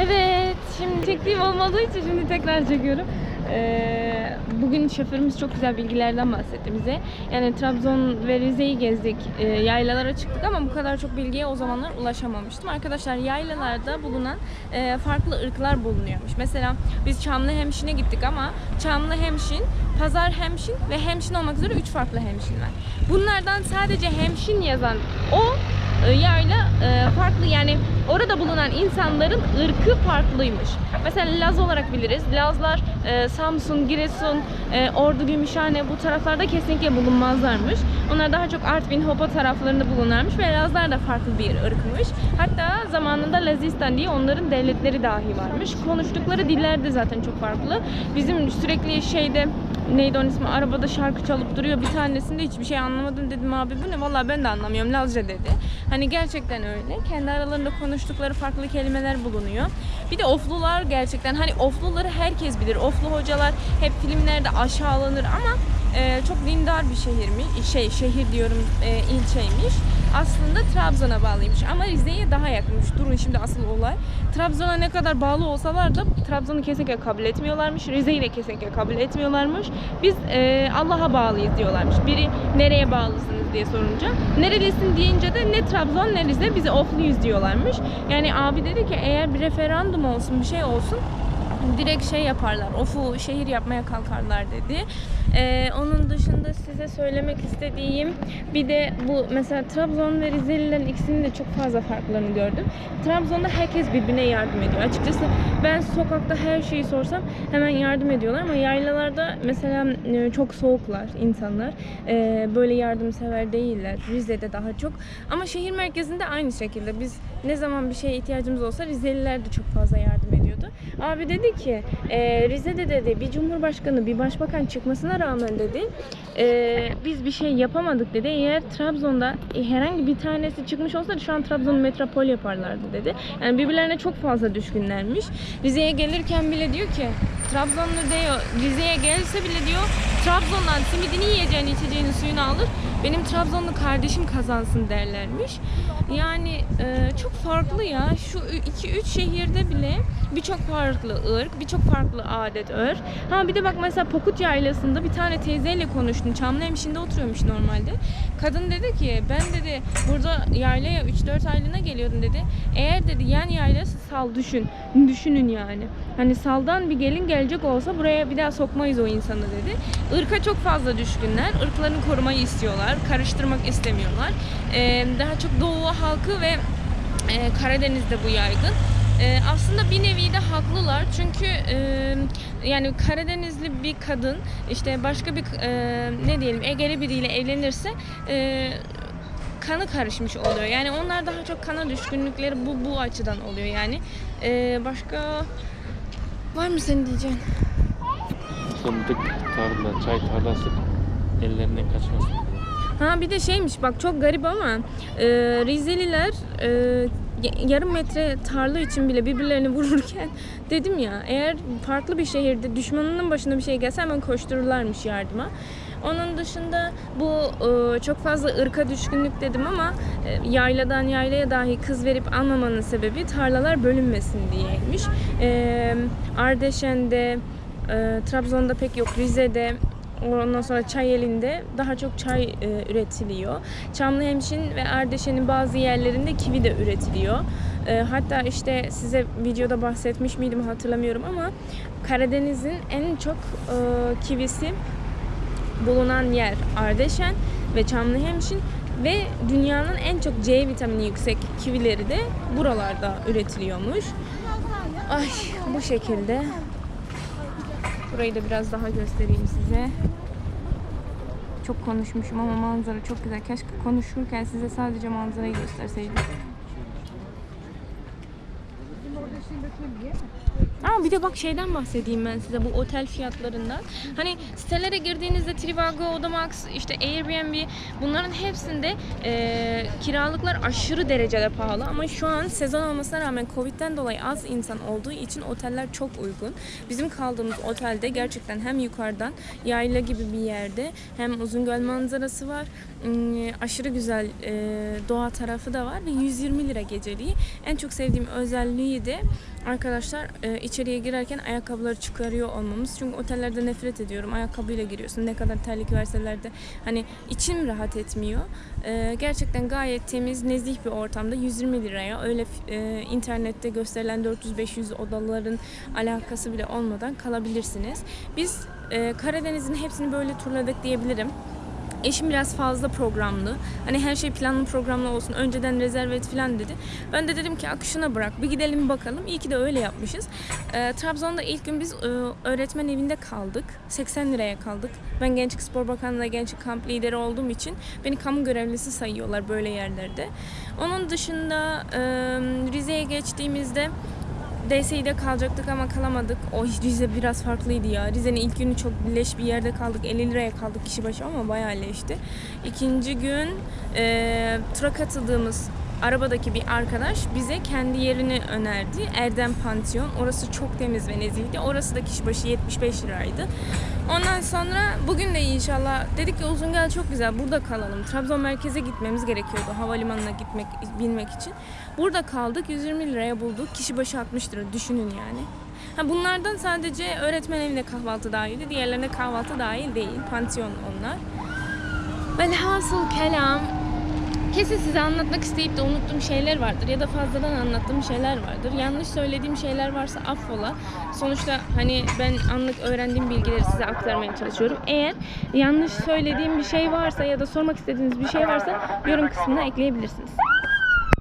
Evet, şimdi çektiğim olmadığı için şimdi tekrar çekiyorum. Ee, bugün şoförümüz çok güzel bilgilerden bahsetti bize. Yani Trabzon ve Rize'yi gezdik, ee, yaylalara çıktık ama bu kadar çok bilgiye o zamanlar ulaşamamıştım. Arkadaşlar yaylalarda bulunan e, farklı ırklar bulunuyormuş. Mesela biz Çamlı Hemşin'e gittik ama Çamlı Hemşin, Pazar Hemşin ve Hemşin olmak üzere üç farklı Hemşin var. Bunlardan sadece Hemşin yazan o e, yayla e, farklı yani orada bulunan insanların ırkı farklıymış. Mesela Laz olarak biliriz. Lazlar e, Samsun, Giresun, e, Ordu, Gümüşhane bu taraflarda kesinlikle bulunmazlarmış. Onlar daha çok Artvin, Hopa taraflarında bulunarmış ve Lazlar da farklı bir ırkmış. Hatta zamanında Lazistan diye onların devletleri dahi varmış. Konuştukları diller de zaten çok farklı. Bizim sürekli şeyde neydi onun ismi arabada şarkı çalıp duruyor bir tanesinde hiçbir şey anlamadım dedim abi bu ne vallahi ben de anlamıyorum Lazca dedi. Hani gerçekten öyle kendi aralarında konuştukları farklı kelimeler bulunuyor. Bir de oflular gerçekten hani ofluları herkes bilir. Oflu hocalar hep filmlerde aşağılanır ama e, çok dindar bir şehir mi? Şey şehir diyorum e, ilçeymiş. Aslında Trabzon'a bağlıymış ama Rize'ye daha yakınmış. Durun şimdi asıl olay. Trabzon'a ne kadar bağlı olsalar da Trabzon'u kesinlikle kabul etmiyorlarmış. Rize'yi de kesinlikle kabul etmiyorlarmış. Biz e, Allah'a bağlıyız diyorlarmış. Biri nereye bağlısınız diye sorunca. Nerelisin deyince de ne Trabzon ne Rize bize ofluyuz diyorlarmış. Yani abi dedi ki eğer bir referandum olsun bir şey olsun direkt şey yaparlar. Ofu şehir yapmaya kalkarlar dedi. Ee, onun dışında size söylemek istediğim bir de bu mesela Trabzon ve Rizelilerin ikisinin de çok fazla farklarını gördüm. Trabzon'da herkes birbirine yardım ediyor. Açıkçası ben sokakta her şeyi sorsam hemen yardım ediyorlar ama yaylalarda mesela e, çok soğuklar insanlar. Ee, böyle yardımsever değiller. Rize'de daha çok. Ama şehir merkezinde aynı şekilde biz ne zaman bir şeye ihtiyacımız olsa Rizeliler de çok fazla yardım ediyordu. Abi dedi ki e, Rize'de dedi bir cumhurbaşkanı bir başbakan çıkmasına rağmen dedi e, biz bir şey yapamadık dedi. Eğer Trabzon'da e, herhangi bir tanesi çıkmış olsaydı şu an Trabzon'u metropol yaparlardı dedi. Yani birbirlerine çok fazla düşkünlermiş. Rize'ye gelirken bile diyor ki Trabzonlu diyor Rize'ye gelse bile diyor Trabzon'dan simidini yiyeceğini içeceğini suyunu alır. Benim Trabzonlu kardeşim kazansın derlermiş. Yani e, çok farklı ya. Şu 2-3 şehirde bile birçok farklı ırk, birçok farklı adet ör. Ha bir de bak mesela Pokut Yaylası'nda bir tane teyzeyle konuştum. Çamlıhemşin'de oturuyormuş normalde. Kadın dedi ki ben dedi burada yaylaya 3-4 aylığına geliyordum dedi. Eğer dedi yan yaylası sal düşün. Düşünün yani. Hani saldan bir gelin gelecek olsa buraya bir daha sokmayız o insanı dedi. Irka çok fazla düşkünler. Irklarını korumayı istiyorlar. Karıştırmak istemiyorlar. Ee, daha çok Doğu halkı ve e, Karadeniz'de bu yaygın. E, aslında bir nevi de haklılar çünkü e, yani Karadenizli bir kadın işte başka bir e, ne diyelim Egeli biriyle evlenirse e, kanı karışmış oluyor. Yani onlar daha çok kana düşkünlükleri bu bu açıdan oluyor yani. E, başka var mı senin diyeceğin? Fındık tarla, çay tarlası ellerinden kaçmasın. Ha bir de şeymiş bak çok garip ama e, Rizeliler e, yarım metre tarla için bile birbirlerini vururken dedim ya eğer farklı bir şehirde düşmanının başına bir şey gelse hemen koştururlarmış yardıma. Onun dışında bu e, çok fazla ırka düşkünlük dedim ama e, yayladan yaylaya dahi kız verip almamanın sebebi tarlalar bölünmesin diyeymiş. Ardeşen'de, e, Trabzon'da pek yok, Rize'de, Ondan sonra Çayeli'nde daha çok çay e, üretiliyor. Çamlıhemşin ve Ardeşen'in bazı yerlerinde kivi de üretiliyor. E, hatta işte size videoda bahsetmiş miydim hatırlamıyorum ama Karadeniz'in en çok e, kivisi bulunan yer Ardeşen ve Çamlıhemşin ve dünyanın en çok C vitamini yüksek kivileri de buralarda üretiliyormuş. Ay bu şekilde. Burayı da biraz daha göstereyim size. Çok konuşmuşum ama manzara çok güzel. Keşke konuşurken size sadece manzarayı gösterseydim. Ama bir de bak şeyden bahsedeyim ben size bu otel fiyatlarından. Hani sitelere girdiğinizde Trivago, Odamax, işte Airbnb bunların hepsinde e, kiralıklar aşırı derecede pahalı. Ama şu an sezon olmasına rağmen Covid'den dolayı az insan olduğu için oteller çok uygun. Bizim kaldığımız otelde gerçekten hem yukarıdan yayla gibi bir yerde hem Uzungöl manzarası var. Hmm, aşırı güzel e, doğa tarafı da var ve 120 lira geceliği. En çok sevdiğim özelliği de arkadaşlar e, içeriye girerken ayakkabıları çıkarıyor olmamız. Çünkü otellerde nefret ediyorum. Ayakkabıyla giriyorsun. Ne kadar terlik verseler de hani içim rahat etmiyor. E, gerçekten gayet temiz, nezih bir ortamda 120 liraya öyle e, internette gösterilen 400-500 odaların alakası bile olmadan kalabilirsiniz. Biz e, Karadeniz'in hepsini böyle turladık diyebilirim. Eşim biraz fazla programlı. Hani her şey planlı programlı olsun. Önceden rezerve et falan dedi. Ben de dedim ki akışına bırak. Bir gidelim bakalım. İyi ki de öyle yapmışız. Ee, Trabzon'da ilk gün biz e, öğretmen evinde kaldık. 80 liraya kaldık. Ben Gençlik Spor Bakanlığı Gençlik Kamp lideri olduğum için beni kamu görevlisi sayıyorlar böyle yerlerde. Onun dışında e, Rize'ye geçtiğimizde DSİ'de kalacaktık ama kalamadık. O Rize biraz farklıydı ya. Rize'nin ilk günü çok leş bir yerde kaldık. 50 liraya kaldık kişi başı ama bayağı leşti. İkinci gün e, tura katıldığımız arabadaki bir arkadaş bize kendi yerini önerdi. Erdem Pansiyon. Orası çok temiz ve nezihti. Orası da kişi başı 75 liraydı. Ondan sonra bugün de inşallah dedik ki Uzungöl çok güzel burada kalalım. Trabzon merkeze gitmemiz gerekiyordu havalimanına gitmek binmek için. Burada kaldık 120 liraya bulduk. Kişi başı 60 lira düşünün yani. Ha bunlardan sadece öğretmen evinde kahvaltı dahildi. Diğerlerine kahvaltı dahil değil. Pansiyon onlar. Velhasıl kelam Kesin size anlatmak isteyip de unuttuğum şeyler vardır ya da fazladan anlattığım şeyler vardır. Yanlış söylediğim şeyler varsa affola. Sonuçta hani ben anlık öğrendiğim bilgileri size aktarmaya çalışıyorum. Eğer yanlış söylediğim bir şey varsa ya da sormak istediğiniz bir şey varsa yorum kısmına ekleyebilirsiniz.